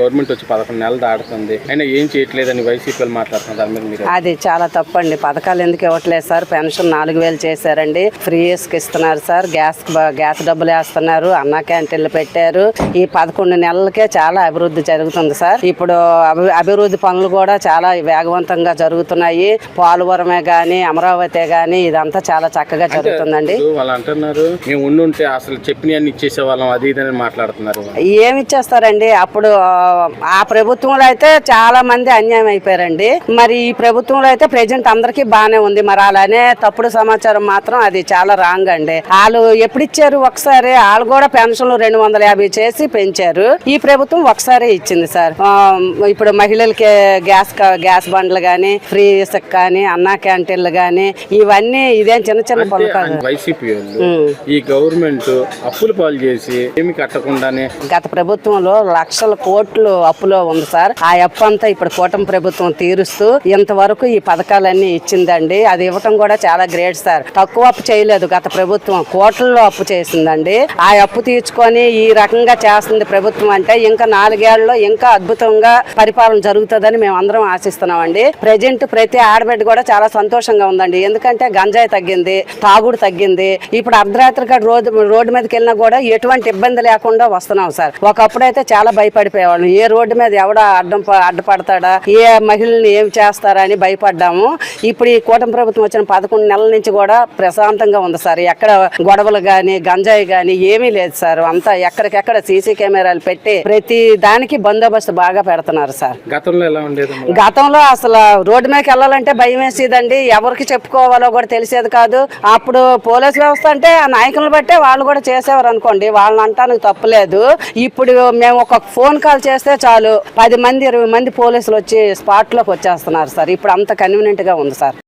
Government వచ్చి పదకొండు నెలలు దాడుతుంది అయినా ఏం చేయట్లేదని వైసీపీ వాళ్ళు మాట్లాడుతున్నారు. దాని మీద మీరు అది చాలా తప్పండి. పథకాలు ఎందుకు ఇవ్వట్లేదు సార్? పెన్షన్ నాలుగు వేలు చేశారండి. ఫ్రీ కి ఇస్తున్నారు సార్. గ్యాస్ గ్యాస్ డబ్బులు వేస్తున్నారు. అన్నా క్యాంటీన్లు పెట్టారు. ఈ పదకొండు నెలలకే చాలా అభివృద్ధి జరుగుతుంది సార్. ఇప్పుడు అభి- అభివృద్ధి పనులు కూడా చాలా వేగవంతంగా జరుగుతున్నాయి. పోలవరమే గాని అమరావతి గాని ఇదంతా చాలా చక్కగా జరుగుతుందండి. వాళ్ళు అంటున్నారు మేము ఉండుంటే అసలు చెప్పినవన్నీ ఇచ్చేసే వాళ్ళం. అది ఇదని మాట్లాడుతున్నారు. ఏమి ఇచ్చేస్తారండి? అప్పుడు ఆ, ప్రభుత్వంలో అయితే చాలా మంది అన్యాయం అయిపోయారండి. మరి ఈ ప్రభుత్వంలో అయితే ప్రజెంట్ అందరికీ బాగానే ఉంది. మరి అలానే తప్పుడు సమాచారం మాత్రం అది చాలా రాంగ్ అండి. వాళ్ళు ఎప్పుడు ఇచ్చారు? ఒకసారి వాళ్ళు కూడా పెన్షన్లు రెండు వందల యాభై చేసి పెంచారు. ఈ ప్రభుత్వం ఒకసారి ఇచ్చింది సార్. ఇప్పుడు మహిళలకి గ్యాస్ గ్యాస్ బండ్లు కానీ ఫ్రీ ఇసుక కానీ అన్నా క్యాంటీన్లు కానీ ఇవన్నీ ఇదేం చిన్న చిన్న పనులు కాదు వైసీపీ ఈ గవర్నమెంట్ అప్పులు పాలు చేసి ఏమి కట్టకుండానే గత ప్రభుత్వంలో లక్షల కోట్లు అప్పులో ఉంది సార్. ఆ అప్పు అంతా ఇప్పుడు కూటమి ప్రభుత్వం తీరుస్తూ ఇంతవరకు ఈ పథకాలన్నీ ఇచ్చిందండి. అది ఇవ్వటం కూడా చాలా గ్రేట్ సార్. తక్కువ అప్పు చేయలేదు గత ప్రభుత్వం. కోట్లలో అప్పు చేసిందండి. ఆ అప్పు తీర్చుకొని ఈ రకంగా చేస్తుంది ప్రభుత్వం అంటే ఇంకా నాలుగేళ్ళలో ఇంకా అద్భుతంగా పరిపాలన జరుగుతుందని మేము అందరం ఆశిస్తున్నామండి. ప్రజెంట్ ప్రతి ఆడబిడ్డ కూడా చాలా సంతోషంగా ఉందండి. ఎందుకంటే గంజాయి తగ్గింది తాగుడు తగ్గింది. ఇప్పుడు అర్ధరాత్రి కాడ రోడ్డు రోడ్డు మీదకి వెళ్ళినా కూడా ఎటువంటి ఇబ్బంది లేకుండా వస్తున్నాం సార్. ఒకప్పుడు అయితే చాలా భయపడిపోయేవాళ్ళం ఏ రోడ్డు మీద ఎవడ అడ్డం అడ్డపడతాడా? ఏ మహిళల్ని ఏం చేస్తారా అని భయపడ్డాము. ఇప్పుడు ఈ కూటమి ప్రభుత్వం వచ్చిన పదకొండు నెలల నుంచి కూడా ప్రశాంతంగా ఉంది సార్. ఎక్కడ గొడవలు గాని గంజాయి గాని ఏమీ లేదు సార్. అంతా ఎక్కడికెక్కడ సీసీ కెమెరాలు పెట్టి ప్రతి దానికి బందోబస్తు బాగా పెడుతున్నారు సార్. గతంలో ఎలా ఉండేది గతంలో అసలు రోడ్డు మీదకి వెళ్ళాలంటే భయం వేసేదండి. ఎవరికి చెప్పుకోవాలో కూడా తెలిసేది కాదు. అప్పుడు పోలీస్ వ్యవస్థ అంటే ఆ నాయకులను బట్టే వాళ్ళు కూడా చేసేవారు అనుకోండి. వాళ్ళని అంటానికి తప్పులేదు. ఇప్పుడు మేము ఒక ఫోన్ కాల్ చేస్తే చాలు. పది మంది ఇరవై మంది పోలీసులు వచ్చి స్పాట్లోకి వచ్చేస్తున్నారు సార్. ఇప్పుడు అంత కన్వీనియంట్గా ఉంది సార్.